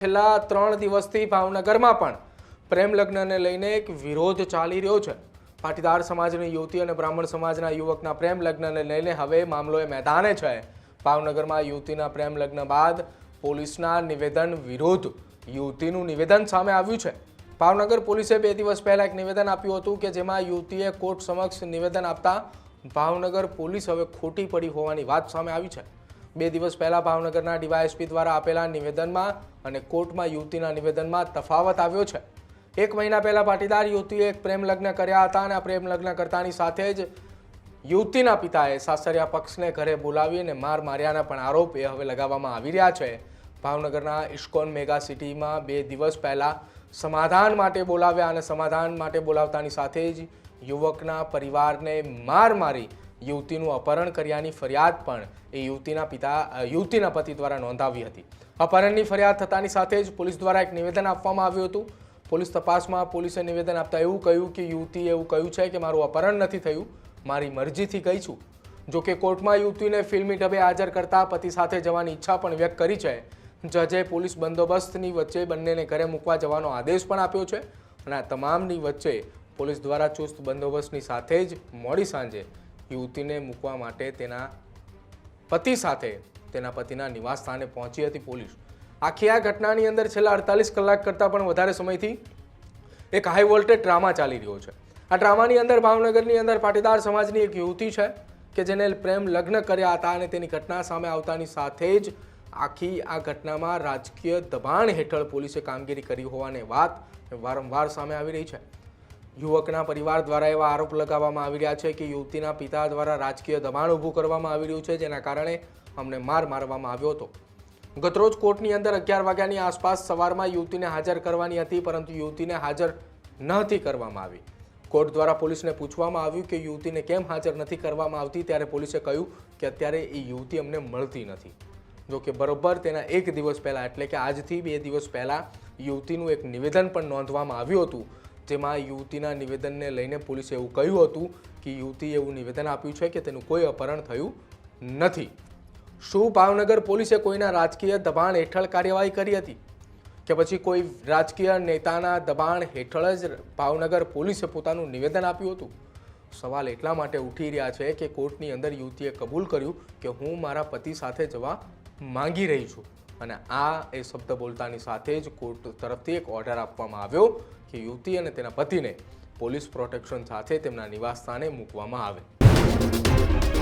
છેલ્લા ત્રણ દિવસથી ભાવનગરમાં પણ પ્રેમ લગ્નને લઈને એક વિરોધ ચાલી રહ્યો છે. પાટીદાર સમાજની યુવતી અને બ્રાહ્મણ સમાજના યુવકના પ્રેમ લગ્નને લઈને હવે મામલો એ મેદાને છે. ભાવનગરમાં યુવતીના પ્રેમ લગ્ન બાદ પોલીસના નિવેદન વિરોધ યુવતીનું નિવેદન સામે આવ્યું છે. ભાવનગર પોલીસે બે દિવસ પહેલાં એક નિવેદન આપ્યું હતું કે જેમાં યુવતીએ કોર્ટ સમક્ષ નિવેદન આપતા ભાવનગર પોલીસ હવે ખોટી પડી હોવાની વાત સામે આવી છે. બે દિવસ પહેલાં ભાવનગરના ડીવાયએસપી દ્વારા આપેલા નિવેદનમાં અને કોર્ટમાં યુવતીના નિવેદનમાં તફાવત આવ્યો છે. એક મહિના પહેલાં પાટીદાર યુવતીએ એક પ્રેમ કર્યા હતા અને આ પ્રેમ કરતાની સાથે જ યુવતીના પિતાએ સાસરિયા પક્ષને ઘરે બોલાવીને માર માર્યાના પણ આરોપ એ હવે લગાવવામાં આવી રહ્યા છે. ભાવનગરના ઇસ્કોન મેગા સિટીમાં બે દિવસ પહેલાં સમાધાન માટે બોલાવ્યા અને સમાધાન માટે બોલાવતાની સાથે જ યુવકના પરિવારને માર મારી યુવતીનું અપહરણ કર્યાની ફરિયાદ પણ એ યુવતીના પિતા યુવતીના પતિ દ્વારા નોંધાવી હતી. અપહરણની ફરિયાદ થતાની સાથે જ પોલીસ દ્વારા એક નિવેદન આપવામાં આવ્યું હતું. પોલીસ તપાસમાં પોલીસે નિવેદન આપતા એવું કહ્યું કે યુવતીએ એવું કહ્યું છે કે મારું અપહરણ નથી થયું, મારી મરજીથી ગઈ છું. જો કે કોર્ટમાં યુવતીને ફિલ્મી ઢબે હાજર કરતા પતિ સાથે જવાની ઈચ્છા પણ વ્યક્ત કરી છે. જજે પોલીસ બંદોબસ્તની વચ્ચે બંનેને ઘરે મૂકવા જવાનો આદેશ પણ આપ્યો છે અને આ તમામની વચ્ચે પોલીસ દ્વારા ચુસ્ત બંદોબસ્તની સાથે જ મોડી સાંજે યુવતીને મૂકવા માટે તેના પતિ સાથે તેના પતિના નિવાસ સ્થાને પહોંચી હતી પોલીસ. આખી આ ઘટનાની અંદર છેલ્લા અડતાલીસ કલાક કરતાં પણ વધારે સમયથી એક હાઈ વોલ્ટેજ ડ્રામા ચાલી રહ્યો છે. આ ડ્રામાની અંદર ભાવનગરની અંદર પાટીદાર સમાજની એક યુવતી છે કે જેને પ્રેમ લગ્ન કર્યા હતા અને તેની ઘટના સામે આવતાની સાથે જ આખી આ ઘટનામાં રાજકીય દબાણ હેઠળ પોલીસે કામગીરી કરી હોવાની વાત વારંવાર સામે આવી રહી છે. યુવકના પરિવાર દ્વારા એવા આરોપ લગાવવામાં આવી રહ્યા છે કે યુવતીના પિતા દ્વારા રાજકીય દબાણ ઊભું કરવામાં આવી રહ્યું છે, જેના કારણે અમને માર મારવામાં આવ્યો હતો. ગતરોજ કોર્ટની અંદર અગિયાર વાગ્યાની આસપાસ સવારમાં યુવતીને હાજર કરવાની હતી, પરંતુ યુવતીને હાજર નહોતી કરવામાં આવી. કોર્ટ દ્વારા પોલીસને પૂછવામાં આવ્યું કે યુવતીને કેમ હાજર નથી કરવામાં આવતી, ત્યારે પોલીસે કહ્યું કે અત્યારે એ યુવતી અમને મળતી નથી. જો કે બરોબર તેના એક દિવસ પહેલાં, એટલે કે આજથી બે દિવસ પહેલાં યુવતીનું એક નિવેદન પણ નોંધવામાં આવ્યું હતું જેમાં યુવતીના નિવેદનને લઈને પોલીસે એવું કહ્યું હતું કે યુવતીએ એવું નિવેદન આપ્યું છે કે તેનું કોઈ અપહરણ થયું નથી. શું ભાવનગર પોલીસે કોઈના રાજકીય દબાણ હેઠળ કાર્યવાહી કરી હતી? કે પછી કોઈ રાજકીય નેતાના દબાણ હેઠળ જ ભાવનગર પોલીસે પોતાનું નિવેદન આપ્યું હતું? સવાલ એટલા માટે ઉઠી રહ્યા છે કે કોર્ટની અંદર યુવતીએ કબૂલ કર્યું કે હું મારા પતિ સાથે જવા માંગી રહી છું. અને આ એ શબ્દ બોલતાની સાથે જ કોર્ટ તરફથી એક ઓર્ડર આપવામાં આવ્યો કે યુવતી અને તેના પતિને પોલીસ પ્રોટેક્શન સાથે તેમના નિવાસ સ્થાને મૂકવામાં આવે.